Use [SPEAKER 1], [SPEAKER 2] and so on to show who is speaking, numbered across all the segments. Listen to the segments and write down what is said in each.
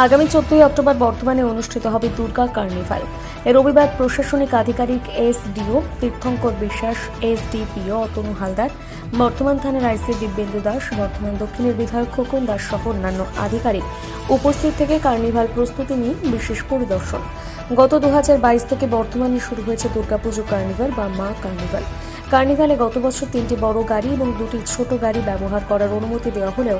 [SPEAKER 1] আগামী চোদ্দই অক্টোবর বর্তমানে অনুষ্ঠিত হবে দুর্গা কার্নিভাল। রবিবার প্রশাসনিক আধিকারিক এসডিও তীর্থঙ্কর বিশ্বাস, এসডিপিও অতনু হালদার বর্তমান থানার আইসি দিব্যেন্দু দাস বর্তমান দক্ষিণের বিধায়ক খোকন দাস সহ অন্যান্য আধিকারিক উপস্থিত থেকে কার্নিভাল প্রস্তুতি নিয়ে বিশেষ পরিদর্শন। গত দু হাজার বাইশ থেকে বর্তমানে শুরু হয়েছে দুর্গাপুজো কার্নিভাল বা মা কার্নিভাল। কার্নিভালে গত বছর তিনটি বড় গাড়ি এবং দুটি ছোট গাড়ি ব্যবহার করার অনুমতি দেওয়া হলেও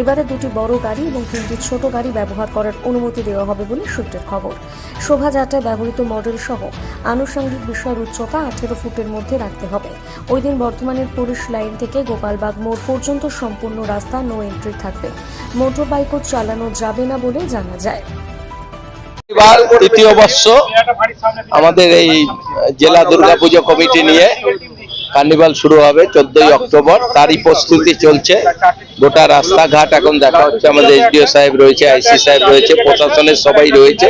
[SPEAKER 1] এবারে দুটি বড় গাড়ি এবং তিনটি ছোট গাড়ি ব্যবহার করার অনুমতি দেওয়া হবে বলে সূত্রের খবর। শোভাযাত্রায় ব্যবহৃত মডেল সহ আনুষঙ্গিক বিষয়ের উচ্চতা আঠেরো ফুটের মধ্যে রাখতে হবে। ওই দিন বর্তমানের পুলিশ লাইন থেকে গোপালবাগ মোড় পর্যন্ত সম্পূর্ণ রাস্তা নো এন্ট্রি থাকবে। মোটর বাইকও চালানো যাবে না বলে জানা যায়।
[SPEAKER 2] তৃতীয় বর্ষ আমাদের এই জেলা দুর্গাপুজো কমিটি নিয়ে কার্নিভাল শুরু হবে চোদ্দই অক্টোবর। তারই প্রস্তুতি চলছে। গোটা রাস্তাঘাট এখন দেখা হচ্ছে। আমাদের এসডিও সাহেব রয়েছে, আইসি সাহেব রয়েছে, প্রশাসনের সবাই রয়েছে।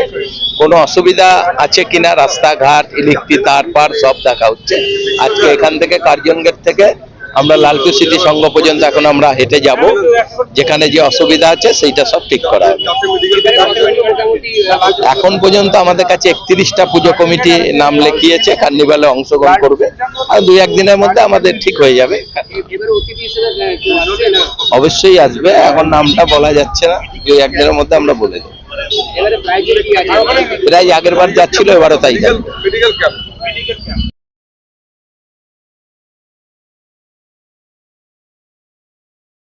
[SPEAKER 2] কোনো অসুবিধা আছে কিনা? রাস্তাঘাট, ইলেকট্রিক, তার পার সব দেখা হচ্ছে। আজকে এখান থেকে কার্জন গেট থেকে আমরা লালটু সিটি সংঘ পর্যন্ত এখন আমরা হেঁটে যাব। যেখানে যে অসুবিধা আছে, সেইটা সব ঠিক করা হবে। এখন পর্যন্ত আমাদের কাছে একত্রিশটা পুজো কমিটি নাম লেখিয়েছে, কার্নিভালে অংশগ্রহণ করবে। আর দুই একদিনের মধ্যে আমাদের ঠিক হয়ে যাবে। অবশ্যই আসবে, এখন নামটা বলা যাচ্ছে না। দুই একদিনের মধ্যে আমরা বলে দেবো। প্রায় আগের বার যাচ্ছিল, এবারও তাই যাবে।